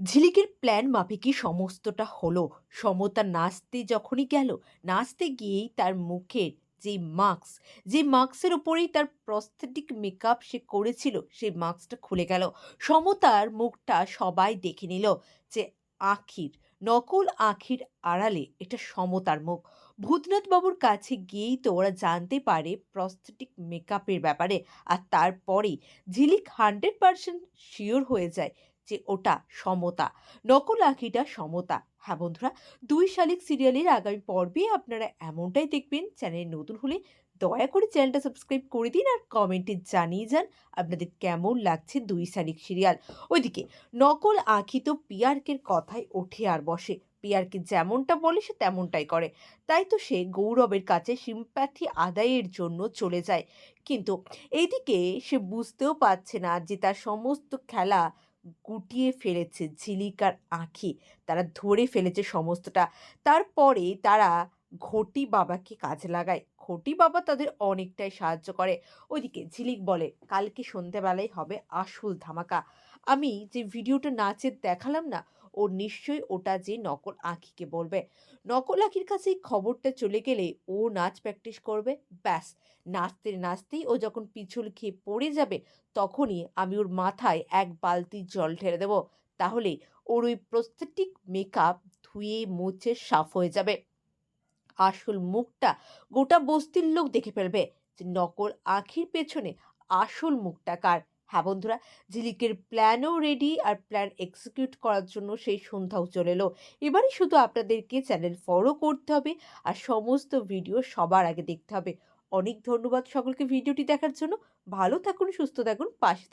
ঝিলিকের plan মাফিকই সমস্তটা হলো। সমতা নাচতে যখনই গেল, নাচতে গিয়েই তার মুখের যে মাস্ক যে মাস্কের উপরেই তার প্রস্থেটিক মেকআপ সে করেছিল, সেই মাস্কটা খুলে গেল। সমতার মুখটা সবাই দেখে নিল যে আখির, নকল আখির আড়ালে এটা সমতার মুখ। ভূতনাথ বাবুর কাছে গিয়েই তো ওরা জানতে পারে প্রস্থেটিক মেকআপের ব্যাপারে। আর তারপরেই ঝিলিক হান্ড্রেড পার্সেন্ট শিওর হয়ে যায় যে ওটা সমতা। নকল আঁকিটা সমতা। হ্যাঁ বন্ধুরা, দুই শালিক সিরিয়ালের আগামী পর্বে আপনারা এমনটাই দেখবেন। চ্যানেল নতুন হলে দয়া করে চ্যানেলটা সাবস্ক্রাইব করে দিন আর কমেন্টে জানিয়ে যান আপনাদের কেমন লাগছে দুই শালিক সিরিয়াল ওইদিকে, নকল আঁকি তো পিয়ারকের কথায় ওঠে আর বসে। পিয়ারকে যেমনটা বলে, সে তেমনটাই করে। তাই তো সে গৌরবের কাছে সিম্প্যাথি আদায়ের জন্য চলে যায়। কিন্তু এইদিকে সে বুঝতেও পারছে না যে তার সমস্ত খেলা গুটিয়ে ফেলেছে ঝিলিকার আঁখি। তারা ধরে ফেলেছে সমস্তটা। তারপরে তারা ঘটি বাবাকে কাজে লাগায়। ঘটি বাবা তাদের অনেকটাই সাহায্য করে। ওইদিকে ঝিলিক বলে, কালকে সন্ধেবেলায় হবে আসল ধামাকা। আমি যে ভিডিওটা নাচের দেখালাম না ও নিশ্চয়ই ওটা যে নকল আঁখিকে বলবে। নকল আঁখির কাছে খবরটা চলে গেলে ও নাচ প্র্যাকটিস করবে। ব্যাস, নাচতে নাচতেই ও যখন পিছল খেয়ে পড়ে যাবে, তখনই আমি ওর মাথায় এক বালতি জল ঢেলে দেবো। তাহলে ওর ওই প্রস্থেটিক মেকআপ ধুয়ে মুছে সাফ হয়ে যাবে। আসল মুখটা গোটা বস্তির লোক দেখে ফেলবে যে নকল আঁখির পেছনে আসল মুখটা কার। হ্যাঁ বন্ধুরা ঝিলিকের প্ল্যানও রেডি আর প্ল্যান এক্সিকিউট করার জন্য সেই সন্ধ্যাও চলে এলো। এবারে শুধু আপনাদেরকে চ্যানেল ফলো করতে হবে আর সমস্ত ভিডিও সবার আগে দেখতে হবে। অনেক ধন্যবাদ সকলকে ভিডিওটি দেখার জন্য। ভালো থাকুন, সুস্থ থাকুন, পাশে থাকুন।